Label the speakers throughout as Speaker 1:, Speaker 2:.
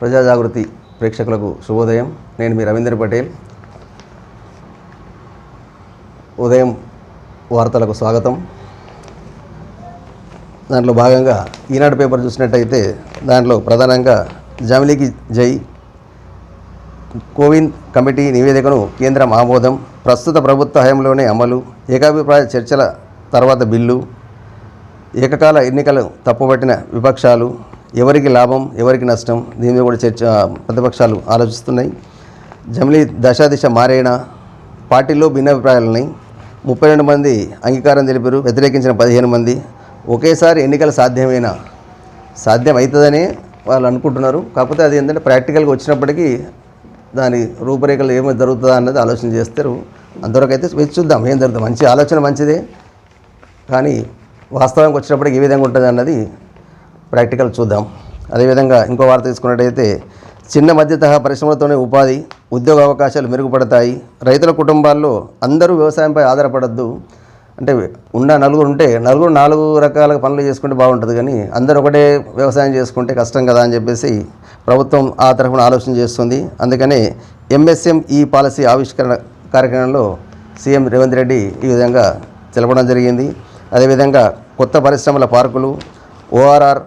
Speaker 1: ప్రజా జాగృతి ప్రేక్షకులకు శుభోదయం. నేను మీ రవీంద్ర పటేల్. ఉదయం వార్తలకు స్వాగతం. దాంట్లో భాగంగా ఈనాడు పేపర్ చూసినట్టయితే దాంట్లో ప్రధానంగా జమిలీకి జై కోవిన్ కమిటీ నివేదికను కేంద్రం ఆమోదం ప్రస్తుత ప్రభుత్వ హయాంలోనే అమలు ఏకాభిప్రాయ చర్చల తర్వాత బిల్లు ఏకకాల ఎన్నికలు తప్పుపట్టిన విపక్షాలు ఎవరికి లాభం ఎవరికి నష్టం దీని మీద కూడా చర్చ ప్రతిపక్షాలు ఆలోచిస్తున్నాయి. జమిలీ దశాదిశ మారేనా పార్టీలో భిన్నాభిప్రాయాలున్నాయి. ముప్పై రెండు మంది అంగీకారం తెలిపారు వ్యతిరేకించిన పదిహేను మంది. ఒకేసారి ఎన్నికలు సాధ్యమేనా సాధ్యం అవుతుందని వాళ్ళు అనుకుంటున్నారు. కాకపోతే అది ఏంటంటే ప్రాక్టికల్గా వచ్చినప్పటికీ దాని రూపురేఖలు ఏమి జరుగుతుందా అన్నది ఆలోచన చేస్తారు. అంతవరకు అయితే వేచి చూద్దాం ఏం జరుగుతుంది. మంచి ఆలోచన మంచిదే. కానీ వాస్తవానికి వచ్చినప్పటికి ఏ విధంగా ఉంటుంది అన్నది ప్రాక్టికల్ చూద్దాం. అదేవిధంగా ఇంకో వార్త తీసుకున్నట్టయితే చిన్న మధ్య తరహా పరిశ్రమలతోనే ఉపాధి ఉద్యోగ అవకాశాలు మెరుగుపడతాయి. రైతుల కుటుంబాల్లో అందరూ వ్యవసాయంపై ఆధారపడద్దు. అంటే ఉన్న నలుగురు ఉంటే నలుగురు నాలుగు రకాల పనులు చేసుకుంటే బాగుంటుంది. కానీ అందరూ ఒకటే వ్యవసాయం చేసుకుంటే కష్టం కదా అని చెప్పేసి ప్రభుత్వం ఆ తరఫున ఆలోచన చేస్తుంది. అందుకనే ఎంఎస్ఎం ఈ పాలసీ ఆవిష్కరణ కార్యక్రమంలో సీఎం రేవంత్ రెడ్డి ఈ విధంగా తెలపడం జరిగింది. అదేవిధంగా కొత్త పరిశ్రమల పార్కులు ఓఆర్ఆర్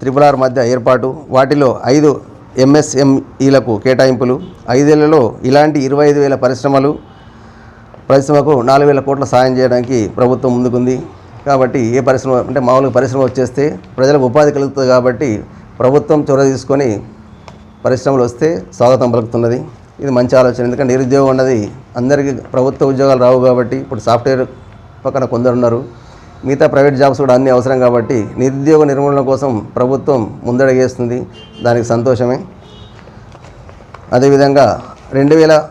Speaker 1: త్రిపుల్ ఆర్ మధ్య ఏర్పాటు. వాటిలో ఐదు ఎంఎస్ఎంఈలకు కేటాయింపులు. ఐదేళ్ళలో ఇలాంటి ఇరవై ఐదు వేల పరిశ్రమలు పరిశ్రమకు నాలుగు వేల కోట్ల సాయం చేయడానికి ప్రభుత్వం ముందుకుంది. కాబట్టి ఏ పరిశ్రమ అంటే మామూలుగా పరిశ్రమ వచ్చేస్తే ప్రజలకు ఉపాధి కలుగుతుంది కాబట్టి ప్రభుత్వం చొరవ తీసుకొని పరిశ్రమలు వస్తే స్వాగతం పలుకుతున్నది. ఇది మంచి ఆలోచన. ఎందుకంటే నిరుద్యోగం ఉన్నది అందరికీ ప్రభుత్వ ఉద్యోగాలు రావు కాబట్టి ఇప్పుడు సాఫ్ట్వేర్ పక్కన కొందరు ఉన్నారు మిగతా ప్రైవేట్ జాబ్స్ కూడా అన్నీ అవసరం కాబట్టి నిరుద్యోగ నిర్మూలన కోసం ప్రభుత్వం ముందడగేస్తుంది. దానికి సంతోషమే. అదేవిధంగా రెండు వేల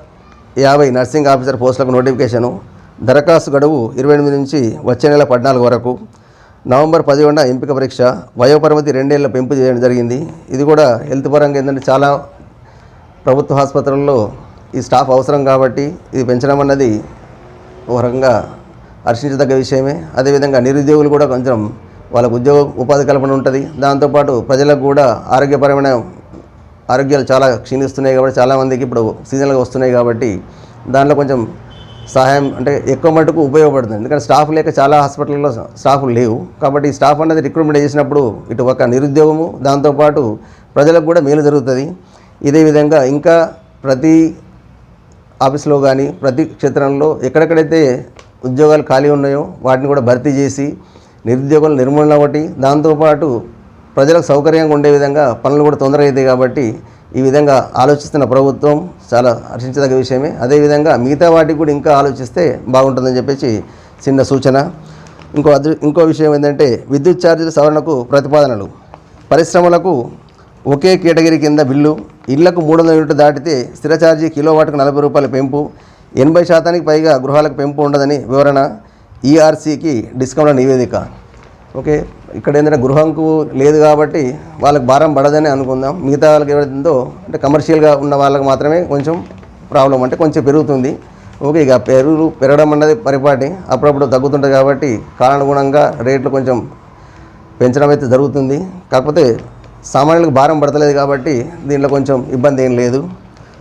Speaker 1: యాభై నర్సింగ్ ఆఫీసర్ పోస్టులకు నోటిఫికేషను. దరఖాస్తు గడువు ఇరవై ఎనిమిది నుంచి వచ్చే నెల పద్నాలుగు వరకు. నవంబర్ పదిహేడున ఎంపిక పరీక్ష. వయోపరిమితి రెండేళ్ళ పెంపు చేయడం జరిగింది. ఇది కూడా హెల్త్ పరంగా ఏంటంటే చాలా ప్రభుత్వ ఆసుపత్రుల్లో ఈ స్టాఫ్ అవసరం కాబట్టి ఇది పెంచడం అన్నది ఒక రకంగా హర్షించదగ్గ విషయమే. అదేవిధంగా నిరుద్యోగులు కూడా కొంచెం వాళ్ళకు ఉద్యోగ ఉపాధి కల్పన ఉంటుంది. దాంతోపాటు ప్రజలకు కూడా ఆరోగ్యపరమైన ఆరోగ్యాలు చాలా క్షీణిస్తున్నాయి కాబట్టి చాలామందికి ఇప్పుడు సీజన్లుగా వస్తున్నాయి కాబట్టి దాంట్లో కొంచెం సహాయం అంటే ఎక్కువ మటుకు ఉపయోగపడుతుంది. ఎందుకంటే స్టాఫ్ లేక చాలా హాస్పిటల్లో స్టాఫ్ లేవు. కాబట్టి ఈ స్టాఫ్ అనేది రిక్రూట్మెంట్ చేసినప్పుడు ఇటు ఒక నిరుద్యోగము దాంతోపాటు ప్రజలకు కూడా మేలు జరుగుతుంది. ఇదే విధంగా ఇంకా ప్రతి ఆఫీస్లో కానీ ప్రతి క్షేత్రంలో ఎక్కడెక్కడైతే ఉద్యోగాలు ఖాళీ ఉన్నాయో వాటిని కూడా భర్తీ చేసి నిరుద్యోగుల నిర్మూలన ఒకటి దాంతోపాటు ప్రజలకు సౌకర్యంగా ఉండే విధంగా పనులు కూడా తొందరగా అవుతాయి కాబట్టి ఈ విధంగా ఆలోచిస్తున్న ప్రభుత్వం చాలా హర్షించదగ్గ విషయమే. అదేవిధంగా మిగతా వాటికి కూడా ఇంకా ఆలోచిస్తే బాగుంటుందని చెప్పేసి చిన్న సూచన. ఇంకో అదృ ఇంకో విషయం ఏంటంటే విద్యుత్ ఛార్జీల సవరణకు ప్రతిపాదనలు. పరిశ్రమలకు ఒకే కేటగిరీ కింద బిల్లు ఇళ్ళకు మూడు వందల యూనిట్లు దాటితే స్థిర ఛార్జీ కిలోవాట్కు నలభై రూపాయల పెంపు ఎనభై శాతానికి పైగా గృహాలకు పెంపు ఉండదని వివరణ ఈఆర్సీకి డిస్కౌంట్ నివేదిక. ఓకే ఇక్కడ ఏంటంటే గృహంకు లేదు కాబట్టి వాళ్ళకి భారం పడదని అనుకుందాం. మిగతా వాళ్ళకి ఏమైతుందో అంటే కమర్షియల్గా ఉన్న వాళ్ళకి మాత్రమే కొంచెం ప్రాబ్లం అంటే కొంచెం పెరుగుతుంది. ఓకే ఇక పెరుగు పెరగడం అన్నది పరిపాటి. అప్పుడప్పుడు తగ్గుతుంటుంది కాబట్టి కాలానుగుణంగా రేట్లు కొంచెం పెంచడం అయితే జరుగుతుంది. కాకపోతే సామాన్యులకు భారం పడతలేదు కాబట్టి దీంట్లో కొంచెం ఇబ్బంది ఏం లేదు.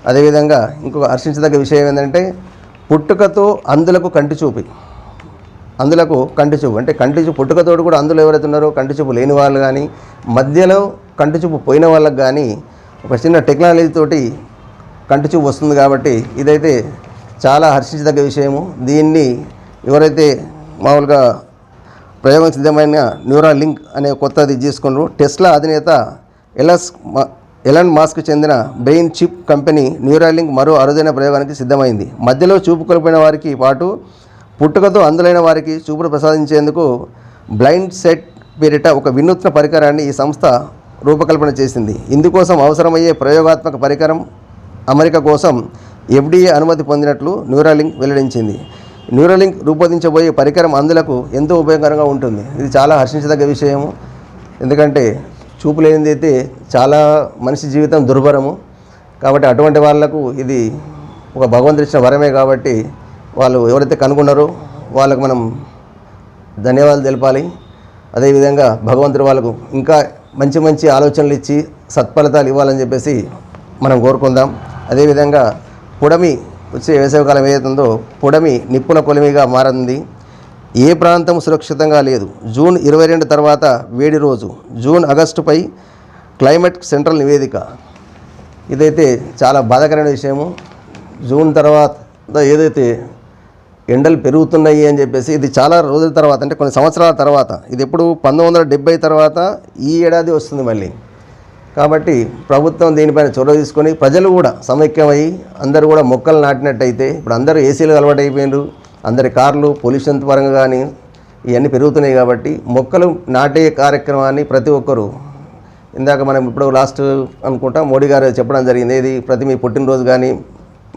Speaker 1: అదేవిధంగా ఇంకొక హర్షించదగ్గ విషయం ఏంటంటే పుట్టుకతో అందులకు కంటి చూపి. అందులకు కంటి చూపు. అంటే కంటి చూపు పుట్టుకతోడు కూడా అందులో ఎవరైతే ఉన్నారో కంటి చూపు లేని వాళ్ళు కానీ మధ్యలో కంటి చూపు పోయిన వాళ్ళకి కానీ ఒక చిన్న టెక్నాలజీ తోటి కంటి చూపు వస్తుంది కాబట్టి ఇదైతే చాలా హర్షించదగ్గ విషయము. దీన్ని ఎవరైతే మామూలుగా ప్రయోగం సిద్ధమైన న్యూరా లింక్ అనే కొత్తది తీసుకున్నారు టెస్లా అధినేత ఎలస్ ఎలన్ మాస్క్ చెందిన బ్రెయిన్ చిప్ కంపెనీ న్యూరాలింక్ మరో అరుదైన ప్రయోగానికి సిద్ధమైంది. మధ్యలో చూపు కోల్పోయిన వారికి పాటు పుట్టుకతో అందులైన వారికి చూపును ప్రసాదించేందుకు బ్లైండ్ సెట్ పేరిట ఒక వినూత్న పరికరాన్ని ఈ సంస్థ రూపకల్పన చేసింది. ఇందుకోసం అవసరమయ్యే ప్రయోగాత్మక పరికరం అమెరికా కోసం ఎఫ్డీఏ అనుమతి పొందినట్లు న్యూరాలింక్ వెల్లడించింది. న్యూరాలింక్ రూపొందించబోయే పరికరం అందులకు ఎంతో ఉపయోగకరంగా ఉంటుంది. ఇది చాలా హర్షించదగ్గ విషయము. ఎందుకంటే చూపు లేనిది అయితే చాలా మనిషి జీవితం దుర్భరము. కాబట్టి అటువంటి వాళ్ళకు ఇది ఒక భగవంతుడు ఇచ్చిన వరమే కాబట్టి వాళ్ళు ఎవరైతే కనుగొన్నారో వాళ్ళకు మనం ధన్యవాదాలు తెలపాలి. అదేవిధంగా భగవంతుడు వాళ్ళకు ఇంకా మంచి మంచి ఆలోచనలు ఇచ్చి సత్ఫలితాలు ఇవ్వాలని చెప్పేసి మనం కోరుకుందాం. అదేవిధంగా పుడమి వచ్చే వేసవికాలం ఏదైతుందో పుడమి నిప్పుల కొలిమిగా మారింది. ఏ ప్రాంతం సురక్షితంగా లేదు? జూన్ ఇరవై రెండు తర్వాత వేడి రోజు. జూన్ ఆగస్టుపై క్లైమేట్ సెంట్రల్ నివేదిక. ఇదైతే చాలా బాధాకరమైన విషయము. జూన్ తర్వాత ఏదైతే ఎండలు పెరుగుతున్నాయి అని చెప్పేసి ఇది చాలా రోజుల తర్వాత అంటే కొన్ని సంవత్సరాల తర్వాత. ఇది ఎప్పుడు పంతొమ్మిది వందల తర్వాత ఈ ఏడాది వస్తుంది మళ్ళీ. కాబట్టి ప్రభుత్వం దీనిపైన చొరవ తీసుకొని ప్రజలు కూడా సమైక్యమై అందరూ కూడా మొక్కలు నాటినట్టయితే ఇప్పుడు అందరూ ఏసీలు అలవాటు అయిపోయినారు అందరి కార్లు పొల్యూషన్ పరంగా కానీ ఇవన్నీ పెరుగుతున్నాయి కాబట్టి మొక్కలు నాటే కార్యక్రమాన్ని ప్రతి ఒక్కరూ ఇందాక మనం ఇప్పుడు లాస్ట్ అనుకుంటా మోడీ గారు చెప్పడం జరిగింది ఇది ప్రతి మీ పుట్టినరోజు కానీ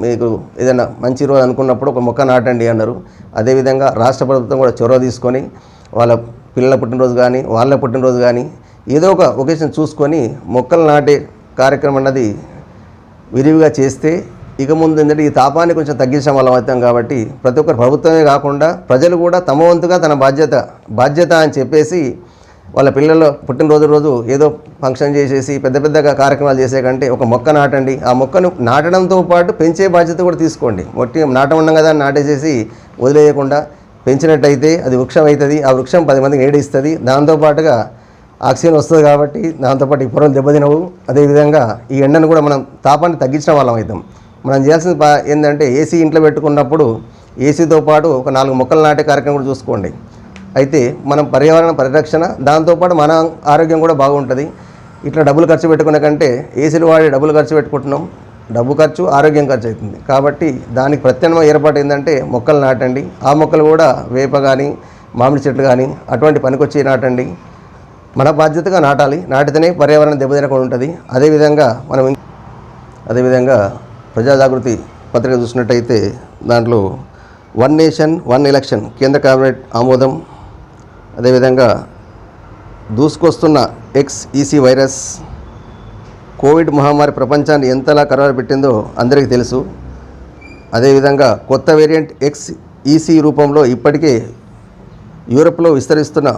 Speaker 1: మీకు ఏదైనా మంచి రోజు అనుకున్నప్పుడు ఒక మొక్క నాటండి అన్నారు. అదేవిధంగా రాష్ట్ర ప్రభుత్వం కూడా చొరవ తీసుకొని వాళ్ళ పిల్లల పుట్టినరోజు కానీ వాళ్ళ పుట్టినరోజు కానీ ఏదో ఒక ఒకేషన్ చూసుకొని మొక్కలు నాటే కార్యక్రమం అన్నది విరివిగా చేస్తే ఇక ముందు ఏంటంటే ఈ తాపాన్ని కొంచెం తగ్గించడం వల్ల అవుతాం కాబట్టి ప్రతి ఒక్కరు ప్రభుత్వమే కాకుండా ప్రజలు కూడా తమ వంతుగా తన బాధ్యత బాధ్యత అని చెప్పేసి వాళ్ళ పిల్లలు పుట్టినరోజు రోజు ఏదో ఫంక్షన్ చేసేసి పెద్ద పెద్దగా కార్యక్రమాలు చేసే కంటే ఒక మొక్క నాటండి. ఆ మొక్కను నాటడంతో పాటు పెంచే బాధ్యత కూడా తీసుకోండి. మొట్టి నాట ఉండం కదా అని నాటేసేసి వదిలేయకుండా పెంచినట్టయితే అది వృక్షం అవుతుంది ఆ వృక్షం పది మందికి నీడ దాంతోపాటుగా ఆక్సిజన్ వస్తుంది కాబట్టి దాంతోపాటు ఈ పొరలు దెబ్బతినవు. అదేవిధంగా ఈ ఎండను కూడా మనం తాపాన్ని తగ్గించడం వాళ్ళం అవుతాం మనం చేయాల్సిన ఏంటంటే ఏసీ ఇంట్లో పెట్టుకున్నప్పుడు ఏసీతో పాటు ఒక నాలుగు మొక్కలు నాటే కార్యక్రమం కూడా చూసుకోండి. అయితే మనం పర్యావరణ పరిరక్షణ దాంతోపాటు మన ఆరోగ్యం కూడా బాగుంటుంది. ఇట్లా డబ్బులు ఖర్చు పెట్టుకునే కంటే ఏసీలు వాడి డబ్బులు ఖర్చు పెట్టుకుంటున్నాం. డబ్బు ఖర్చు ఆరోగ్యం ఖర్చు అవుతుంది. కాబట్టి దానికి ప్రత్యామ్నాయ ఏర్పాటు ఏంటంటే మొక్కలు నాటండి. ఆ మొక్కలు కూడా వేప కానీ మామిడి చెట్లు కానీ అటువంటి పనికొచ్చి నాటండి. మన బాధ్యతగా నాటాలి. నాటితేనే పర్యావరణం దెబ్బతినకుండా ఉంటుంది. అదేవిధంగా మనం అదేవిధంగా ప్రజా జాగృతి పత్రిక చూసినట్టయితే దాంట్లో వన్ నేషన్ వన్ ఎలక్షన్ కేంద్ర కేబినెట్ ఆమోదం. అదేవిధంగా దూసుకొస్తున్న X EC e, virus Covid మహమ్మారి ప్రపంచాన్ని ఎంతలా కరవర పెట్టిందో అందరికీ తెలుసు. అదేవిధంగా కొత్త వేరియంట్ ఎక్స్ ఈసీ e, రూపంలో ఇప్పటికే యూరప్లో విస్తరిస్తున్న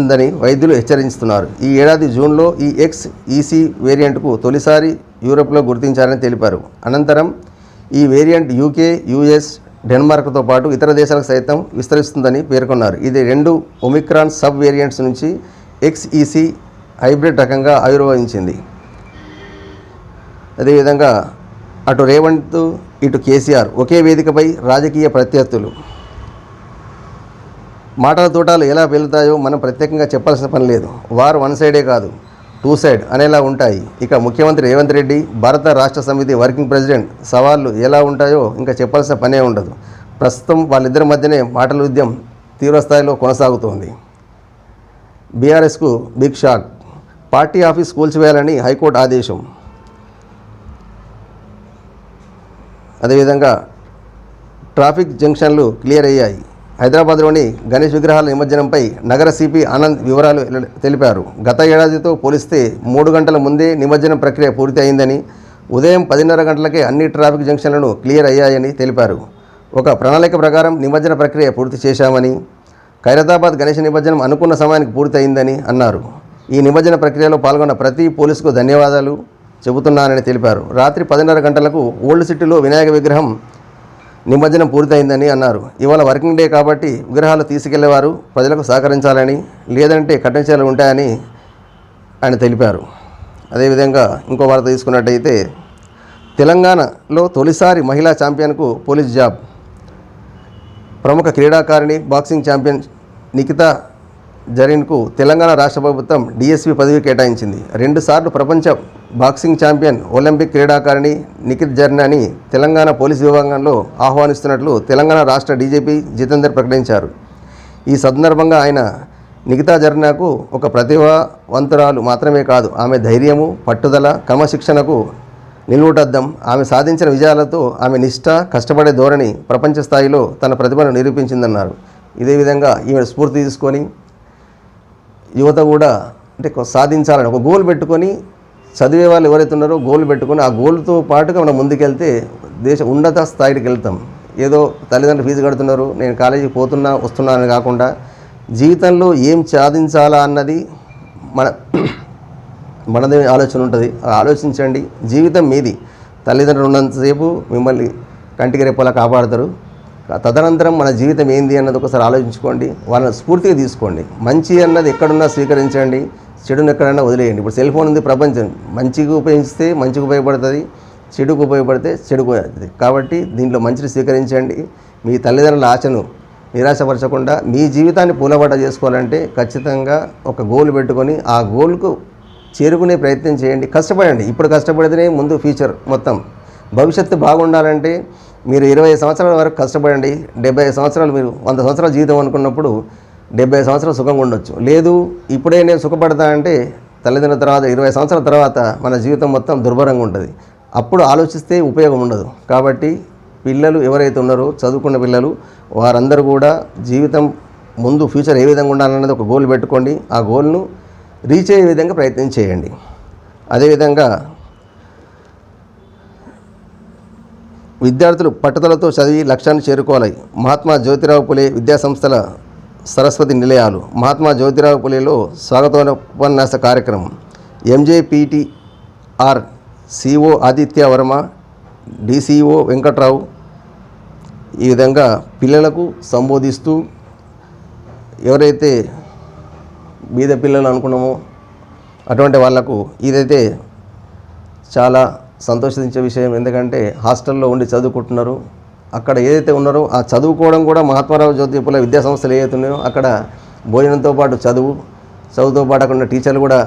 Speaker 1: ఉందని వైద్యులు హెచ్చరిస్తున్నారు ఈ ఏడాది జూన్లో ఈ ఎక్స్ ఈసీ వేరియంట్కు తొలిసారి యూరప్లో గుర్తించారని తెలిపారు. అనంతరం ఈ వేరియంట్ యూకే యూఎస్ డెన్మార్క్తో పాటు ఇతర దేశాలకు సైతం విస్తరిస్తుందని పేర్కొన్నారు. ఇది రెండు ఒమిక్రాన్ సబ్ వేరియంట్స్ నుంచి ఎక్స్ఈసి హైబ్రిడ్ రకంగా ఆవిర్భవించింది. అదేవిధంగా అటు రేవంత్ ఇటు కేసీఆర్ ఒకే వేదికపై రాజకీయ ప్రత్యర్థులు. మాటల తోటాలు ఎలా వెళ్తాయో మనం ప్రత్యేకంగా చెప్పాల్సిన పని లేదు. వారు వన్ సైడే కాదు. టూ సైడ్ అనేలా ఉంటాయి. ఇక ముఖ్యమంత్రి రేవంత్ రెడ్డి భారత రాష్ట్ర సమితి వర్కింగ్ ప్రెసిడెంట్ సవాళ్ళు ఎలా ఉంటాయో ఇంకా చెప్పాల్సిన పనే ఉండదు. ప్రస్తుతం వాళ్ళిద్దరి మధ్యనే మాటల యుద్ధం తీవ్రస్థాయిలో కొనసాగుతోంది. బీఆర్ఎస్కు బిగ్ షాక్. పార్టీ ఆఫీస్ కూల్చివేయాలని హైకోర్టు ఆదేశం. అదేవిధంగా ట్రాఫిక్ జంక్షన్లు క్లియర్ అయ్యాయి. హైదరాబాద్లోని గణేష్ విగ్రహాల నిమజ్జనంపై నగర సిపి ఆనంద్ వివరాలు తెలిపారు. గత ఏడాదితో పోలిస్తే మూడు గంటల ముందే నిమజ్జనం ప్రక్రియ పూర్తి అయిందని ఉదయం పదిన్నర గంటలకే అన్ని ట్రాఫిక్ జంక్షన్లను క్లియర్ అయ్యాయని తెలిపారు. ఒక ప్రణాళిక ప్రకారం నిమజ్జన ప్రక్రియ పూర్తి చేశామని ఖైరతాబాద్ గణేష్ నిమజ్జనం అనుకున్న సమయానికి పూర్తి అయిందని అన్నారు. ఈ నిమజ్జన ప్రక్రియలో పాల్గొన్న ప్రతి పోలీసుకు ధన్యవాదాలు చెబుతున్నానని తెలిపారు. రాత్రి పదిన్నర గంటలకు ఓల్డ్ సిటీలో వినాయక విగ్రహం నిమజ్జనం పూర్తయిందని అన్నారు. ఇవాళ వర్కింగ్ డే కాబట్టి విగ్రహాలు తీసుకెళ్ళేవారు ప్రజలకు సహకరించాలని లేదంటే కఠిన చర్యలు ఉంటాయని ఆయన తెలిపారు. అదేవిధంగా ఇంకో వార్త తీసుకున్నట్టయితే తెలంగాణలో తొలిసారి మహిళా ఛాంపియన్కు పోలీస్ జాబ్. ప్రముఖ క్రీడాకారిణి బాక్సింగ్ ఛాంపియన్ నిఖితా జరీన్కు తెలంగాణ రాష్ట్ర ప్రభుత్వం డిఎస్పి పదవి కేటాయించింది. రెండుసార్లు ప్రపంచ బాక్సింగ్ ఛాంపియన్ ఒలింపిక్ క్రీడాకారిణి నిఖిత్ జర్నాని తెలంగాణ పోలీస్ విభాగంలో ఆహ్వానిస్తున్నట్లు తెలంగాణ రాష్ట్ర డీజీపీ జితేందర్ ప్రకటించారు. ఈ సందర్భంగా ఆయన నిఖితా జర్నాకు ఒక ప్రతిభావంతురాలు మాత్రమే కాదు ఆమె ధైర్యము పట్టుదల క్రమశిక్షణకు నిలువుటద్దం ఆమె సాధించిన విజయాలతో ఆమె నిష్ఠ కష్టపడే ధోరణి ప్రపంచ స్థాయిలో తన ప్రతిభను నిరూపించిందన్నారు. ఇదే విధంగా ఈమె స్ఫూర్తి తీసుకొని యువత కూడా అంటే సాధించాలని ఒక గోల్ పెట్టుకొని చదివే వాళ్ళు ఎవరైతే ఉన్నారో గోల్ పెట్టుకొని ఆ గోల్తో పాటుగా మనం ముందుకెళ్తే దేశ ఉన్నత స్థాయికి వెళ్తాం. ఏదో తల్లిదండ్రులు ఫీజు కడుతున్నారు నేను కాలేజీకి పోతున్నా వస్తున్నా అని కాకుండా జీవితంలో ఏం సాధించాలా అన్నది మన మనదే ఆలోచన ఉంటుంది. ఆలోచించండి. జీవితం మీది. తల్లిదండ్రులు ఉన్నంతసేపు మిమ్మల్ని కంటికి రెప్పలా కాపాడతారు. తదనంతరం మన జీవితం ఏంది అన్నది ఒకసారి ఆలోచించుకోండి. వాళ్ళని స్ఫూర్తిగా తీసుకోండి. మంచి అన్నది ఎక్కడున్నా స్వీకరించండి. చెడును ఎక్కడైనా వదిలేయండి. ఇప్పుడు సెల్ ఫోన్ ఉంది ప్రపంచం. మంచిగా ఉపయోగిస్తే మంచిగా ఉపయోగపడుతుంది చెడుకు ఉపయోగపడితే చెడుకు కాబట్టి దీంట్లో మంచిని స్వీకరించండి. మీ తల్లిదండ్రుల ఆశను నిరాశపరచకుండా మీ జీవితాన్ని పూలబడ్డ చేసుకోవాలంటే ఖచ్చితంగా ఒక గోల్ పెట్టుకొని ఆ గోల్కు చేరుకునే ప్రయత్నం చేయండి. కష్టపడండి. ఇప్పుడు కష్టపడితేనే ముందు ఫ్యూచర్ మొత్తం. భవిష్యత్తు బాగుండాలంటే మీరు ఇరవై సంవత్సరాల వరకు కష్టపడండి. డెబ్బై సంవత్సరాలు మీరు వంద సంవత్సరాల జీవితం అనుకున్నప్పుడు డెబ్బై సంవత్సరాలు సుఖంగా ఉండొచ్చు. లేదు ఇప్పుడే నేను సుఖపడతా అంటే తల్లిదండ్రుల తర్వాత ఇరవై సంవత్సరాల తర్వాత మన జీవితం మొత్తం దుర్భరంగా ఉంటుంది. అప్పుడు ఆలోచిస్తే ఉపయోగం ఉండదు. కాబట్టి పిల్లలు ఎవరైతే ఉన్నారో చదువుకున్న పిల్లలు వారందరూ కూడా జీవితం ముందు ఫ్యూచర్ ఏ విధంగా ఉండాలన్నది ఒక గోల్ పెట్టుకోండి. ఆ గోల్ను రీచ్ అయ్యే విధంగా ప్రయత్నం చేయండి. అదేవిధంగా విద్యార్థులు పట్టుదలతో చదివి లక్ష్యాన్ని చేరుకోవాలి. మహాత్మా జ్యోతిరావు పులే విద్యాసంస్థల సరస్వతి నిలయాలు మహాత్మా జ్యోతిరావు పులేలో స్వాగతోపన్యాస కార్యక్రమం. MJPTR CO Aditya Varma DCO Venkatrao ఈ విధంగా పిల్లలకు సంబోధిస్తూ ఎవరైతే బీద పిల్లలు అనుకున్నామో అటువంటి వాళ్ళకు ఇదైతే చాలా సంతోషించే విషయం. ఎందుకంటే హాస్టల్లో ఉండి చదువుకుంటున్నారు. అక్కడ ఏదైతే ఉన్నారో ఆ చదువుకోవడం కూడా మహాత్మారావు జ్యోతిపుల విద్యా సంస్థలు ఏదైతే ఉన్నాయో అక్కడ భోజనంతో పాటు చదువు చదువుతో పాటు అక్కడ ఉన్న టీచర్లు కూడా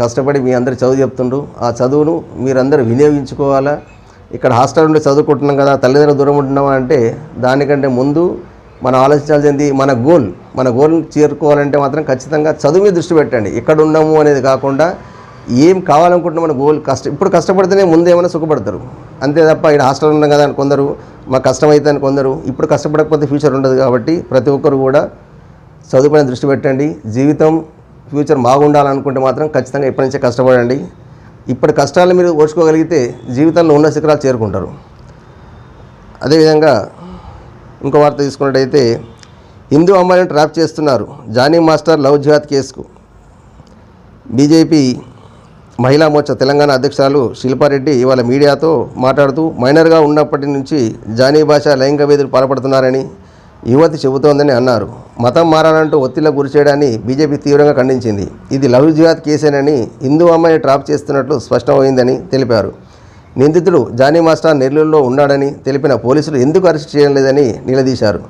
Speaker 1: కష్టపడి మీ అందరు చదువు చెప్తుండ్రు. ఆ చదువును మీరందరూ వినియోగించుకోవాలా? ఇక్కడ హాస్టల్ ఉండి చదువుకుంటున్నాం కదా తల్లిదండ్రులు దూరం ఉంటున్నాం అంటే దానికంటే ముందు మనం ఆలోచించాల్సింది మన గోల్ మన గోల్ చేరుకోవాలంటే మాత్రం ఖచ్చితంగా చదువు మీద దృష్టి పెట్టండి. ఎక్కడ ఉన్నాము అనేది కాకుండా ఏం కావాలనుకుంటున్నాం మన గోల్ కష్ట ఇప్పుడు కష్టపడితేనే ముందు ఏమైనా సుఖపడతారు. అంతే తప్ప ఇక్కడ హాస్టల్ ఉన్నాం కదా అని కొందరు మాకు కష్టమైతే అని కొందరు ఇప్పుడు కష్టపడకపోతే ఫ్యూచర్ ఉండదు కాబట్టి ప్రతి ఒక్కరు కూడా చదువుపైన దృష్టి పెట్టండి. జీవితం ఫ్యూచర్ బాగుండాలనుకుంటే మాత్రం ఖచ్చితంగా ఇప్పటి నుంచే కష్టపడండి. ఇప్పటి కష్టాలను మీరు ఓడ్చుకోగలిగితే జీవితంలో ఉన్న శిఖరాలు చేరుకుంటారు. అదేవిధంగా ఇంకో వార్త తీసుకున్నట్టయితే హిందూ అమ్మాయిలను ట్రాప్ చేస్తున్నారు జానీ మాస్టర్ లవ్ జిహాద్ కేసుకు. బీజేపీ మహిళా మోర్చా తెలంగాణ అధ్యక్షురాలు శిల్పారెడ్డి ఇవాళ మీడియాతో మాట్లాడుతూ మైనర్గా ఉన్నప్పటి నుంచి జానీ భాష లైంగిక వేధులు పాల్పడుతున్నారని యువతి చెబుతోందని అన్నారు. మతం మారాలంటూ ఒత్తిళ్ళ గురి చేయడాన్ని బీజేపీ తీవ్రంగా ఖండించింది. ఇది లవ్ జిహాద్ కేసేనని హిందూ అమ్మాయిని ట్రాప్ చేస్తున్నట్లు స్పష్టమైందని తెలిపారు. నిందితుడు జానీ మాస్టర్ నెల్లూరులో ఉన్నాడని తెలిపిన పోలీసులు ఎందుకు అరెస్ట్ చేయలేదని నిలదీశారు.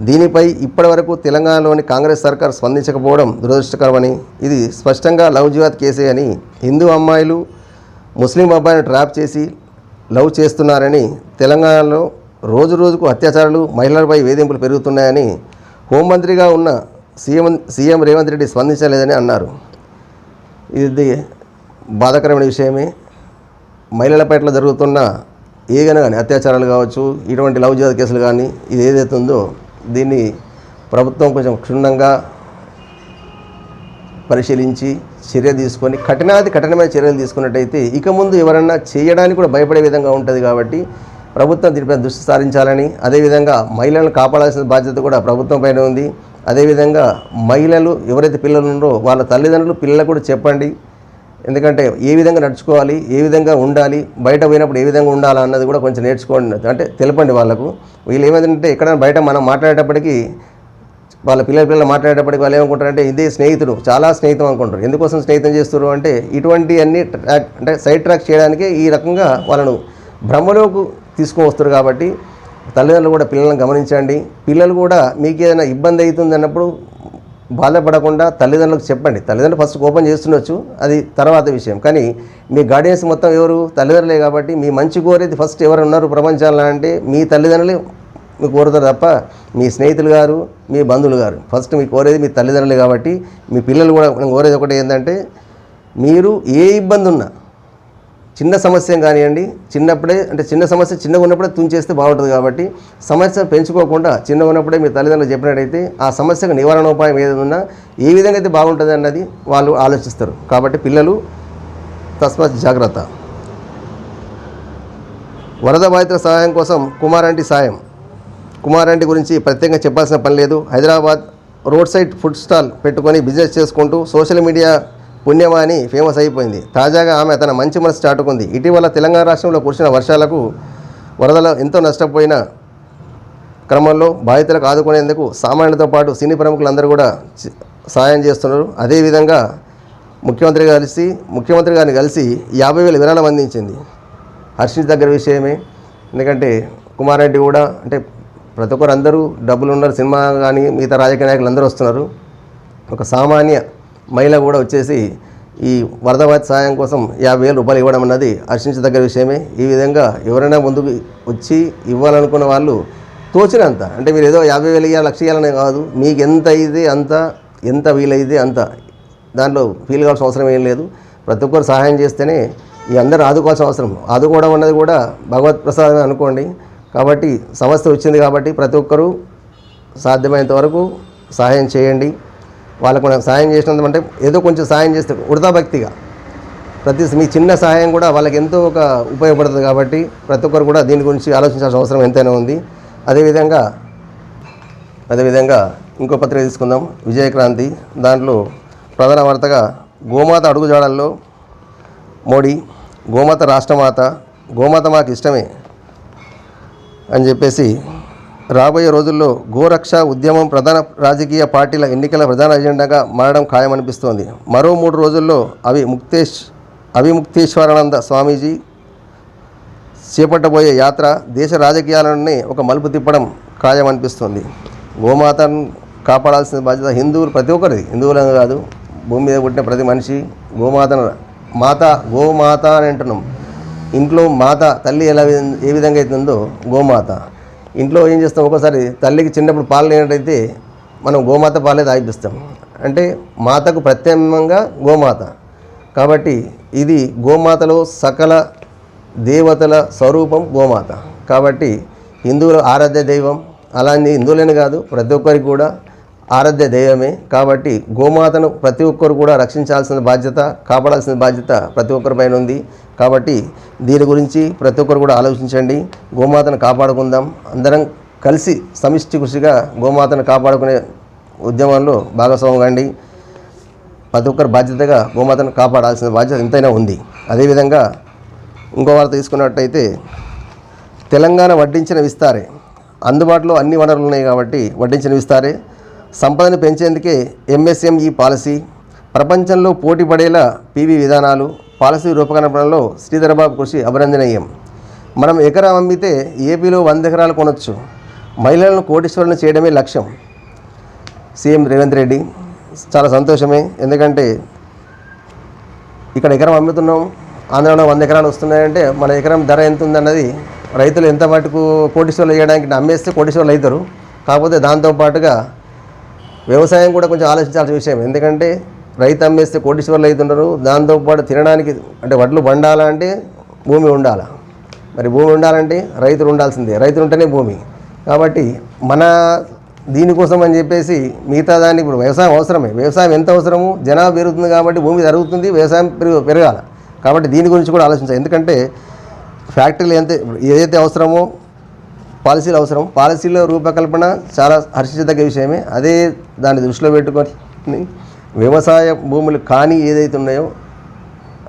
Speaker 1: దీనిపై ఇప్పటివరకు తెలంగాణలోని కాంగ్రెస్ సర్కార్ స్పందించకపోవడం దురదృష్టకరమని ఇది స్పష్టంగా లవ్ జిహాద్ కేసే అని హిందూ అమ్మాయిలు ముస్లిం అబ్బాయిని ట్రాప్ చేసి లవ్ చేస్తున్నారని తెలంగాణలో రోజు రోజుకు అత్యాచారాలు మహిళలపై వేధింపులు పెరుగుతున్నాయని హోంమంత్రిగా ఉన్న సీఎం సీఎం రేవంత్ రెడ్డి స్పందించలేదని అన్నారు. ఇది బాధాకరమైన విషయమే. మహిళల పట్ల జరుగుతున్న ఏదైనా కానీ అత్యాచారాలు కావచ్చు ఇటువంటి లవ్ జీవిత కేసులు కానీ ఇది ఏదైతే ఉందో దీన్ని ప్రభుత్వం కొంచెం క్షుణ్ణంగా పరిశీలించి చర్య తీసుకొని కఠినాది కఠినమైన చర్యలు తీసుకున్నట్టయితే ఇక ముందు ఎవరన్నా చేయడానికి కూడా భయపడే విధంగా ఉంటుంది కాబట్టి ప్రభుత్వం దీనిపై దృష్టి సారించాలని అదేవిధంగా మహిళలను కాపాడాల్సిన బాధ్యత కూడా ప్రభుత్వం పైన ఉంది. అదేవిధంగా మహిళలు ఎవరైతే పిల్లలు ఉన్నారో వాళ్ళ తల్లిదండ్రులు పిల్లలకు కూడా చెప్పండి. ఎందుకంటే ఏ విధంగా నడుచుకోవాలి ఏ విధంగా ఉండాలి బయట పోయినప్పుడు ఏ విధంగా ఉండాలి అన్నది కూడా కొంచెం నేర్చుకోండి. అంటే తెలపండి వాళ్ళకు. వీళ్ళు ఏమైందంటే ఎక్కడైనా బయట మనం మాట్లాడేటప్పటికీ వాళ్ళ పిల్లల పిల్లలు మాట్లాడేటప్పటికి వాళ్ళు ఏమనుకుంటారంటే ఇదే స్నేహితుడు చాలా స్నేహితం అనుకుంటారు. ఎందుకోసం స్నేహితం చేస్తారు అంటే ఇటువంటి అన్ని ట్రాక్ అంటే సైడ్ ట్రాక్ చేయడానికే ఈ రకంగా వాళ్ళను భ్రమలోకి తీసుకొని వస్తారు కాబట్టి తల్లిదండ్రులు కూడా పిల్లలను గమనించండి. పిల్లలు కూడా మీకు ఏదైనా ఇబ్బంది అవుతుంది అన్నప్పుడు బాధపడకుండా తల్లిదండ్రులకు చెప్పండి. తల్లిదండ్రులు ఫస్ట్ కోపం చేస్తుండొచ్చు అది తర్వాత విషయం. కానీ మీ గార్డియన్స్ మొత్తం ఎవరు? తల్లిదండ్రులే కాబట్టి మీ మంచి కోరేది ఫస్ట్ ఎవరు ఉన్నారు ప్రపంచాల్లో అంటే మీ తల్లిదండ్రులే మీ కోరుతారు తప్ప మీ స్నేహితులు గారు మీ బంధువులు గారు. ఫస్ట్ మీ కోరేది మీ తల్లిదండ్రులే కాబట్టి మీ పిల్లలు కూడా కోరేది ఒకటి ఏంటంటే మీరు ఏ ఇబ్బంది ఉన్నా చిన్న సమస్య కానివ్వండి చిన్నప్పుడే అంటే చిన్న సమస్య చిన్నగా ఉన్నప్పుడే తుంచేస్తే బాగుంటుంది కాబట్టి సమస్య పెంచుకోకుండా చిన్నగా ఉన్నప్పుడే మీ తల్లిదండ్రులు చెప్పినట్టయితే ఆ సమస్యకు నివారణ ఉపాయం ఏదైనా ఏ విధంగా అయితే బాగుంటుంది అన్నది వాళ్ళు ఆలోచిస్తారు. కాబట్టి పిల్లలు తస్మాత్ జాగ్రత్త. వరద బాధితుల సహాయం కోసం కుమారంటి సాయం. కుమారంటి గురించి ప్రత్యేకంగా చెప్పాల్సిన పని లేదు. Hyderabad road side food stall పెట్టుకొని బిజినెస్ చేసుకుంటూ సోషల్ మీడియా పుణ్యమాని ఫేమస్ అయిపోయింది. తాజాగా ఆమె తన మంచి మనసు చాటుకుంది. ఇటీవల తెలంగాణ రాష్ట్రంలో కురిసిన వర్షాలకు వరదలు ఎంతో నష్టపోయిన క్రమంలో బాధితులకు ఆదుకునేందుకు సామాన్యులతో పాటు సినీ ప్రముఖులందరూ కూడా సాయం చేస్తున్నారు. అదేవిధంగా ముఖ్యమంత్రి కలిసి ముఖ్యమంత్రి గారిని కలిసి యాభై వేల విరాళం అందించింది. హర్షిత్ దగ్గర విషయమే. ఎందుకంటే కుమారెడ్డి కూడా అంటే ప్రతి ఒక్కరు అందరూ డబ్బులు ఉన్నారు సినిమా కానీ మిగతా రాజకీయ నాయకులు అందరూ వస్తున్నారు. ఒక సామాన్య మహిళ కూడా వచ్చేసి ఈ వరద బాధిత సాయం కోసం యాభై వేల రూపాయలు ఇవ్వడం అన్నది హర్షించదగ్గ విషయమే. ఈ విధంగా ఎవరైనా ముందుకు వచ్చి ఇవ్వాలనుకున్న వాళ్ళు తోచినంత. అంటే మీరు ఏదో యాభై వేలు ఇవ్వాలి లక్ష ఇవ్వాలని కాదు. మీకు ఎంత అయితే అంత ఎంత వీలైతే అంత. దాంట్లో ఫీల్ కావాల్సిన అవసరం ఏం లేదు. ప్రతి ఒక్కరు సహాయం చేస్తేనే ఈ అందరూ ఆదుకోవాల్సిన అవసరం. ఆదుకోవడం అన్నది కూడా భగవత్ ప్రసాదమే అనుకోండి. కాబట్టి సమస్య వచ్చింది కాబట్టి ప్రతి ఒక్కరూ సాధ్యమైనంత వరకు సహాయం చేయండి. వాళ్ళకు మనకు సాయం చేసినంత అంటే ఏదో కొంచెం సాయం చేస్తే వృధా భక్తిగా. ప్రతి మీ చిన్న సహాయం కూడా వాళ్ళకి ఎంతో ఒక ఉపయోగపడుతుంది కాబట్టి ప్రతి ఒక్కరు కూడా దీని గురించి ఆలోచించాల్సిన అవసరం ఎంతైనా ఉంది. అదేవిధంగా అదేవిధంగా ఇంకో పత్రిక తీసుకుందాం. విజయక్రాంతి. దాంట్లో ప్రధాన వార్తగా గోమాత అడుగుజాడల్లో మోడీ గోమాత రాష్ట్రమాత గోమాత మాకు ఇష్టమే అని చెప్పేసి రాబోయే రోజుల్లో గోరక్ష ఉద్యమం ప్రధాన రాజకీయ పార్టీల ఎన్నికల ప్రధాన ఎజెండాగా మారడం ఖాయమనిపిస్తోంది. మరో మూడు రోజుల్లో అవి ముక్తేష్ అవిముక్తేశ్వరానంద స్వామీజీ చేపట్టబోయే యాత్ర దేశ రాజకీయాలన్నీ ఒక మలుపు తిప్పడం ఖాయమనిపిస్తుంది. గోమాతను కాపాడాల్సిన బాధ్యత హిందువులు ప్రతి ఒక్కరిది. హిందువులను కాదు భూమి మీద పుట్టిన ప్రతి మనిషి గోమాతను మాత గోమాత అని అంటున్నాం ఇంట్లో మాత తల్లి ఎలా ఏ విధంగా అవుతుందో గోమాత. ఇంట్లో ఏం చేస్తాం? ఒక్కోసారి తల్లికి చిన్నప్పుడు పాలు లేనట్టయితే మనం గోమాత పాలే తాగిపిస్తాం. అంటే మాతకు ప్రత్యామ్నాయంగా గోమాత. కాబట్టి ఇది గోమాతలో సకల దేవతల స్వరూపం గోమాత. కాబట్టి హిందువుల ఆరాధ్య దైవం అలాంటి హిందువులని కాదు ప్రతి ఒక్కరికి కూడా ఆరాధ్య దైవమే కాబట్టి గోమాతను ప్రతి ఒక్కరు కూడా రక్షించాల్సిన బాధ్యత కాపాడాల్సిన బాధ్యత ప్రతి ఒక్కరిపైన ఉంది. కాబట్టి దీని గురించి ప్రతి ఒక్కరు కూడా ఆలోచించండి. గోమాతను కాపాడుకుందాం. అందరం కలిసి సమిష్టి కృషిగా గోమాతను కాపాడుకునే ఉద్యమంలో భాగస్వామ్యం కండి ప్రతి ఒక్కరు బాధ్యతగా గోమాతను కాపాడాల్సిన బాధ్యత ఎంతైనా ఉంది. అదేవిధంగా ఇంకో వార్త తీసుకున్నట్టయితే తెలంగాణ వడ్డించిన విస్తారే. అందుబాటులో అన్ని వనరులు ఉన్నాయి కాబట్టి వడ్డించిన విస్తారే. సంపదను పెంచేందుకే ఎంఎస్ఎంఈ పాలసీ ప్రపంచంలో పోటీ పడేలా పీవీ విధానాలు పాలసీ రూపకల్పనలో శ్రీధరబాబు కృషి అభినందనీయం. మనం ఎకరం అమ్మితే ఏపీలో వంద ఎకరాలు కొనొచ్చు. మహిళలను కోటీశ్వరులను చేయడమే లక్ష్యం. సీఎం రేవంత్ రెడ్డి చాలా సంతోషమే. ఎందుకంటే ఇక్కడ ఎకరం అమ్ముతున్నాం ఆంధ్రలో వంద ఎకరాలు వస్తున్నాయంటే మన ఎకరం ధర ఎంత ఉందన్నది రైతులు ఎంత మటుకు కోటీశ్వర్లు వేయడానికి అమ్మేస్తే కోటీశ్వర్లు అవుతారు. కాకపోతే దాంతోపాటుగా వ్యవసాయం కూడా కొంచెం ఆలోచించాల్సిన విషయం. ఎందుకంటే రైతు అమ్మేస్తే కోటీశ్వర్లు అవుతుంటారు దాంతోపాటు తినడానికి అంటే వడ్లు పండాలంటే భూమి ఉండాలి? మరి భూమి ఉండాలంటే రైతులు ఉండాల్సిందే. రైతులు ఉంటేనే భూమి. కాబట్టి మన దీనికోసం అని చెప్పేసి మిగతా దాన్ని ఇప్పుడు వ్యవసాయం అవసరమే. వ్యవసాయం ఎంత అవసరము? జనాభా పెరుగుతుంది కాబట్టి భూమి జరుగుతుంది వ్యవసాయం పెరుగు పెరగాలి. కాబట్టి దీని గురించి కూడా ఆలోచించాలి. ఎందుకంటే ఫ్యాక్టరీలు ఎంత ఏదైతే అవసరమో పాలసీలు అవసరం. పాలసీల రూపకల్పన చాలా హర్షించదగ్గ విషయమే. అదే దాన్ని దృష్టిలో పెట్టుకొని వ్యవసాయ భూములు కానీ ఏదైతే ఉన్నాయో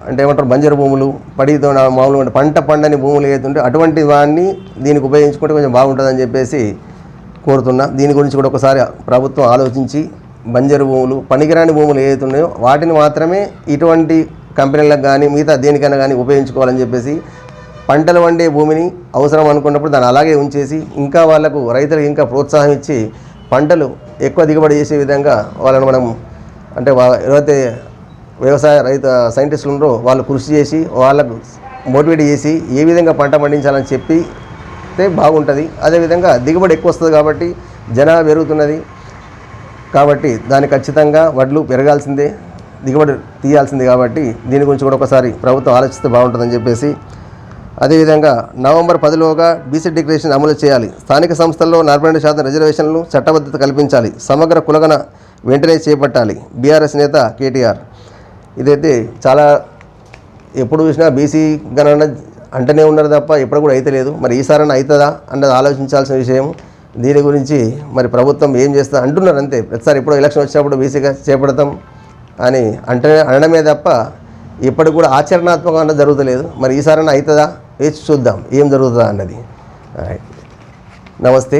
Speaker 1: అంటే ఏమంటారు బంజరు భూములు పడితో మామూలుగా పంట పండని భూములు ఏదైతే ఉంటే అటువంటి వాడిని దీనికి ఉపయోగించుకుంటే కొంచెం బాగుంటుందని చెప్పేసి కోరుతున్నా. దీని గురించి కూడా ఒకసారి ప్రభుత్వం ఆలోచించి బంజరు భూములు పనికిరాని భూములు ఏదైతే ఉన్నాయో వాటిని మాత్రమే ఇటువంటి కంపెనీలకు కానీ మిగతా దేనికైనా కానీ ఉపయోగించుకోవాలని చెప్పేసి పంటలు వండే భూమిని అవసరం అనుకున్నప్పుడు దాన్ని అలాగే ఉంచేసి ఇంకా వాళ్ళకు రైతులకు ఇంకా ప్రోత్సాహం ఇచ్చి పంటలు ఎక్కువ దిగుబడి చేసే విధంగా వాళ్ళని మనం అంటే ఎవరైతే వ్యవసాయ రైతు సైంటిస్టులు ఉన్నారో వాళ్ళు కృషి చేసి వాళ్ళకు మోటివేట్ చేసి ఏ విధంగా పంట పండించాలని చెప్పి బాగుంటుంది. అదేవిధంగా దిగుబడి ఎక్కువ వస్తుంది కాబట్టి జనాభా పెరుగుతున్నది. కాబట్టి దాన్ని ఖచ్చితంగా వడ్లు పెరగాల్సిందే దిగుబడి తీయాల్సింది కాబట్టి దీని గురించి కూడా ఒకసారి ప్రభుత్వం ఆలోచిస్తే బాగుంటుందని చెప్పేసి అదేవిధంగా నవంబర్ పదిలోగా బీసీ డిక్లరేషన్ అమలు చేయాలి. స్థానిక సంస్థల్లో నలభై రెండు శాతం రిజర్వేషన్లు చట్టబద్ధత కల్పించాలి. సమగ్ర కులగన వెంటనే చేపట్టాలి. బీఆర్ఎస్ నేత కేటీఆర్. ఇదైతే చాలా ఎప్పుడు చూసినా బీసీ గణన అంటనే ఉన్నారు తప్ప ఎప్పుడు కూడా అయితే లేదు. మరి ఈసారైనా అవుతుందా అన్నది ఆలోచించాల్సిన విషయం. దీని గురించి మరి ప్రభుత్వం ఏం చేస్తా అంటున్నారు అంతే. ప్రతిసారి ఎప్పుడో ఎలక్షన్ వచ్చినప్పుడు బీసీగా చేపడతాం అని అంటే అనడమే తప్ప ఇప్పటికి కూడా ఆచరణాత్మకంగా జరుగుతలేదు. మరి ఈసారైనా అవుతుందా? వేచి చూద్దాం? ఏం జరుగుతుందా అన్నది. రైట్ నమస్తే.